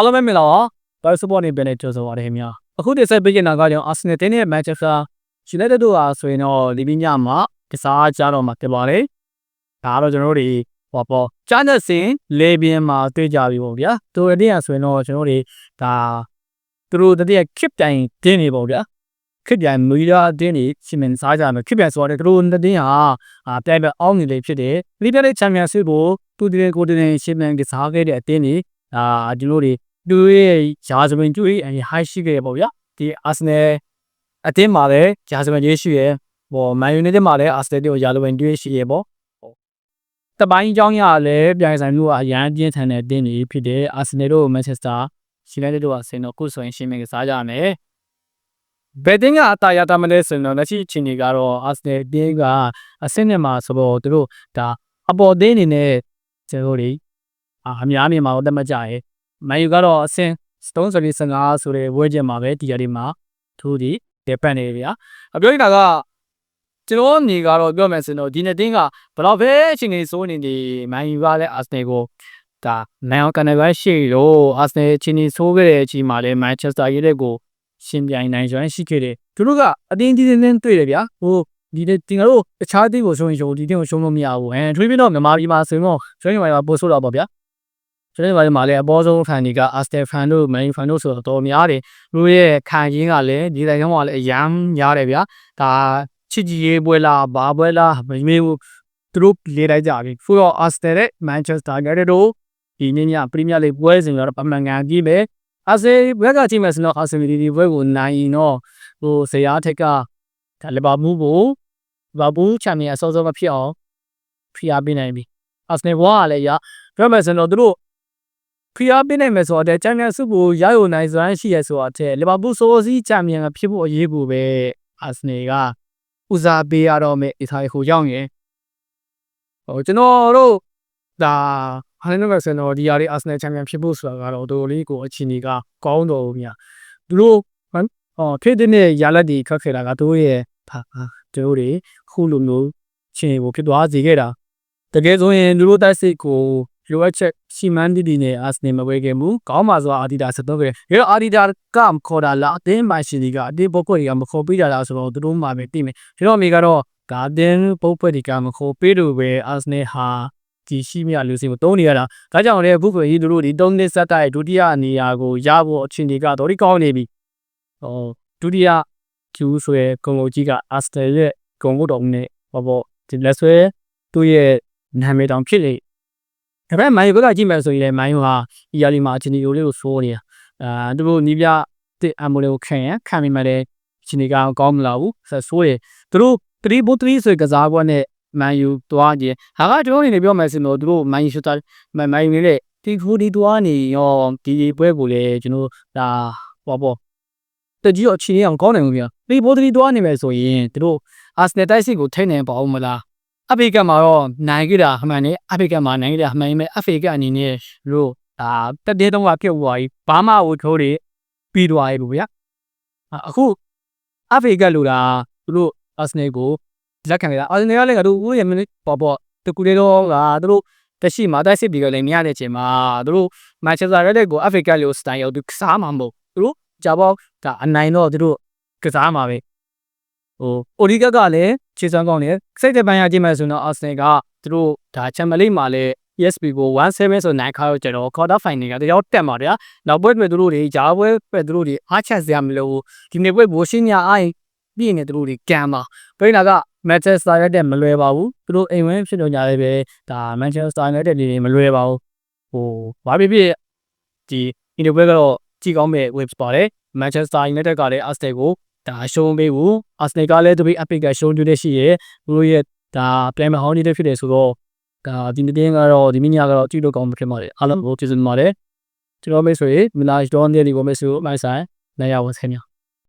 အားလုံးပဲမင်္ဂလာပါဘာစပေါ်နေပြန်နေကြိုဆိုပါရခင်ဗျာအခုဒီဆက်ပေးနေတာကကြောင့်အာဆင်နယ်တင်းနဲ့မန်ချက်စတာယူနိုက်တက်တို့ဟာဆိုရင်တော့လီဘီညမှာကစားကြတော့မှာဖြစ်ပါတယ်ဒါကတော့ကျွန်တော်တို့တွေဟောပေါ့ချာနက်စင်လေဘီယန်မှာတွေ့ကြပြီပေါ့ဗျာတူရတဲ့ဆိုရင်တော့ကျွန်တော်တို့တွေဒါသူတို့တတိယခစ်တိုင်တင်းနေပေါ့ဗျာခစ်ပြန်မီရာတင်းနေစီမန်စားကြမယ်ခစ်ပြန်ဆိုတော့သူတို့တင်းဟာအာပြိုင်ပဲအောင်းနေလေဖြစ်တယ်လီဘီယန်ရဲ့ချန်ပီယံဆွကိုသူဒီကိုတင်စီမန်ကစားခဲ့တဲ့အတင်းနေအာဒီလိုတွေ သူရဲ့ရာဇဝင်ကျွေးအရင် high ရှိခဲ့ရပေါ့ဗျာဒီ Arsenal အတင်းမှာလည်းရာဇဝင်ကျွေးရှိရဟို Man United မှာလည်း Arsenal ကိုရာဇဝင်ကျွေးရှိရပေါ့တပိုင်းအကြောင်းရလည်းပြိုင်ဆိုင်မှုကအရန်ပြင်းထန်တဲ့အတင်းတွေဖြစ်တဲ့ Arsenal တို့ Manchester United တို့ကဆင်တော့ခုဆိုရင်ရှင်းမင်းကစားကြမယ်ဘယ်တင်းကအတာရတာမလဲဆိုတော့လက်ရှိအချိန်တွေကတော့ Arsenal တင်းကအဆင့်နဲ့မှာဆိုတော့သူတို့ဒါအပေါ်တင်းအနေနဲ့ကျွန်တော်တို့အာအများမြင်မှာတော့တတ်မှတ်ကြရဲ မန်ယူကတော့အဆင့်3ဆိုပြီး15ဆိုတဲ့ဝဲချက်မှာပဲဒီရည်မှာသူဒီတက်ပတ်နေဗျာအပြောနေတာကကျွန်တော်အနေကတော့ပြောမယ်ဆိုတော့ဒီနှစ်တင်းကဘယ်တော့ပဲအချိန်ကြီးစိုးနေနေမန်ယူကလည်းအာဆနယ်ကိုဒါနိုင်အောင်ကနေပဲရှိလို့အာဆနယ်ချင်းကြီးဆိုးခဲ့တဲ့အချိန်မှာလည်းမန်ချက်စတာယူနိုက်ကိုရှင်ပြိုင်နိုင်စွမ်းရှိခဲ့တယ်သူတို့ကအတင်းတင်းတင်းတွေ့တယ်ဗျာဟိုဒီတင်ငါတို့တခြားတင်းကိုရှုံးရင်ရှုံးဒီတင်းကိုရှုံးလို့မရဘူးဟမ်ထွေးပြီးတော့မြန်မာပြည်မှာဆိုရင်တော့ရှုံးရင်မှာပို့ဆိုးတော့ပေါ့ဗျာ ကျွန်တော်တို့ဘာလဲမှာလဲအပေါ်ဆုံးဖန်တွေက Aston Fan တို့ Man Fan တို့ဆိုတော့တော်များတယ်လူရဲ့ခံရင်းကလည်းဒီတိုင်းကလည်းအရန်များတယ်ဗျာဒါချစ်ကြည်ရေးပွဲလားဘာပွဲလားမမေးဘူးသူတို့လေးလိုက်ကြပြီဆိုတော့ Aston နဲ့ Manchester United တို့ဒီညည Premier League ပွဲစဉ်ကတော့ပမှန်ကန်ကြီးပဲအာဆယ်ဘက်ကကြည့်မယ်ဆိုတော့အာဆယ်ဒီပွဲကိုနိုင်ရင်တော့ဟိုဇရာထက်ကဒါလီဗာပူးကိုလီဗာပူးချန်ပီယံအစောစောမဖြစ်အောင်ဖိအားပေးနိုင်ပြီအာဆယ်ဘွားကလည်းရပြောမယ်ဆိုတော့သူတို့ ဖိအားပေးနိုင်မယ်ဆိုတော့ချန်ပီယံဆုကိုရယူနိုင်စွမ်းရှိရဆိုတော့တဲ့လီဗာပူးစိုးစီးချန်ပီယံဖြစ်ဖို့အရေးကိုပဲအာဆနယ်ကဦးစားပေးရတော့မယ်အထားကိုရောက်ရင်ဟိုကျွန်တော်တို့ဒါဟာလည်းတော့ဆိုတော့ဒီယားလေးအာဆနယ်ချန်ပီယံဖြစ်ဖို့ဆိုတာကတော့တော်တော်လေးကိုအချီနေကကောင်းတော်ဘူးမြသူတို့ဟောဖြစ်တဲ့ရလက်တွေခက်ခဲတာကတို့ရဲ့ဖာတို့တွေခုလိုမျိုးချင်းကိုဖြစ်သွားစေခဲ့တာတကယ်ဆိုရင်လူတို့တိုက်စစ်ကို လိုအပ်ချက်စီမံတည်တည်နဲ့အာဆနယ်မဝဲခဲ့ဘူးကောင်းပါစွာအာဒီဒါဆက်တော့ခဲ့ဒါတော့အာဒီဒါကမခေါ်တာလားအတင်းမိုင်ရှင်တွေကအတင်းပုတ်ခွက်တွေကမခေါ်ပေးတာလားဆိုတော့သူတို့မှပဲသိမယ်ဒါတော့အမေကတော့ဂါဒင်ပုတ်ခွက်တွေကမခေါ်ပေးလို့ပဲအာဆနယ်ဟာဒီရှိမြလူစင်ကိုတုံးနေရတာဒါကြောင့်လည်းဘုခွေကြီးတို့ဒီတုံးနေဆက်တိုက်ဒုတိယနေရာကိုရဖို့အချိန်တွေကတော့ဒီကောင်းနေပြီဟောဒုတိယကျူးဆိုရယ်ကုံလုံးကြီးကအာစတယ်ရဲ့ဂုံဘုတ်တော်နဲ့ဟောပေါ့ဒီလက်ဆွဲသူ့ရဲ့နာမည်တောင်ဖြစ်လေ ဒါပေမဲ့မိုင်းဘက်ကကြည့်မယ်ဆိုရင်လည်းမိုင်းဟာအီယာလီမှာအချင်းဒီယိုလေးကိုစိုးနေတာအာသူတို့နီးပြတစ်အမိုလေးကိုခံရခံမိမှလည်းအချင်းဒီကကောင်းမလာဘူးဆက်ဆိုးတယ်သူတို့3ဘုတ်3ဆိုကစားကွက်နဲ့မန်ယူတွားကြည့်ဟာကကျွန်တော်အနေနဲ့ပြောမယ်ဆိုတော့သူတို့မန်ယူရှူတာမန်ယူနဲ့တီဖူဒီတွားနေရောဒီပွဲကိုလည်းကျွန်တော်ဒါဟောပေါ့တကြီးတော့အခြေအနေအောင်ကောင်းနိုင်ဘူးဗျာဒီဘိုးတီတွားနေမယ်ဆိုရင်သူတို့အာစနယ်တိုက်စစ်ကိုထိနေပါဦးမလား အဖေကမှာတော့နိုင်ကြတာအမှန်နဲ့အဖေကမှာနိုင်ကြတာအမှန်ပဲအဖေကအနေနဲ့တို့ဒါတက်တဲ့တော့ကပြုတ်သွားပြီဘာမှဝထိုးတွေပြီးသွားပြီဗျာအခုအဖေကလူတာသူတို့အာစနယ်ကိုလက်ခံကြတာအာစနယ်ကလည်းကတို့ဦးရမင်းပေါ်ပေါ်တကူလေးတော့ကသူတို့တရှိမှာတိုက်စစ်ပြီးကြလည်းမရတဲ့ချိန်မှာသူတို့မန်ချက်စတာရက်ကိုအဖေကလို့စတိုင်ရောက်သူစားမှာမဟုတ်သူတို့ဂျာဘောက်ဒါအနိုင်တော့သူတို့ကစားမှာပဲ ဟိုအိုဒီကက်ကလည်းခြေစွမ်းကောင်းတယ်စိတ်တပန်းရကြည့်မယ်ဆိုတော့အာဆင်ကသူတို့ဒါချန်ပီယံလိမှာလည်း ESP ကို17ဆိုနိုင်ခါတော့ကျတော့ quarter final ကတယောက်တက်မှာဗျာနောက်ပွဲတွေသူတို့တွေဂျာပွဲပဲသူတို့တွေအားချက်စရာမလိုဒီနေ့ပွဲဘိုးရှင်းညာအားပြည့်နေသူတို့တွေကံပါပြိနာက Manchester United မလွယ်ပါဘူးသူတို့အိမ်ဝင်းဖြစ်တော့ညာလည်းပဲဒါ Manchester United တွေမလွယ်ပါဘူးဟိုဘာဖြစ်ဖြစ်ဒီဒီနေ့ပွဲကတော့ကြည့်ကောင်းမဲ့ waves ပါတယ် Manchester United ကလည်း Arsenal ကို ဒါရှုံးပေးဘူး Arsenal ကလည်းတပိ epic ကရှုံးတွေ့တဲ့ရှိရဲ့သူတို့ရဲ့ဒါ plan မဟောင်းနေတဲ့ဖြစ်တယ်ဆိုတော့ဒါဒီနေ့တင်းကတော့ဒီမင်းညာကတော့ကြည့်လို့ကောင်းမှာဖြစ်ပါတယ်အားလုံးကိုကျေးဇူးတင်ပါတယ်ကျွန်တော်မိတ်ဆွေမလာဂျွန်ဒီကိုမိတ်ဆွေမိုင်းဆိုင်နိုင်ရဝန်ဆင်းများ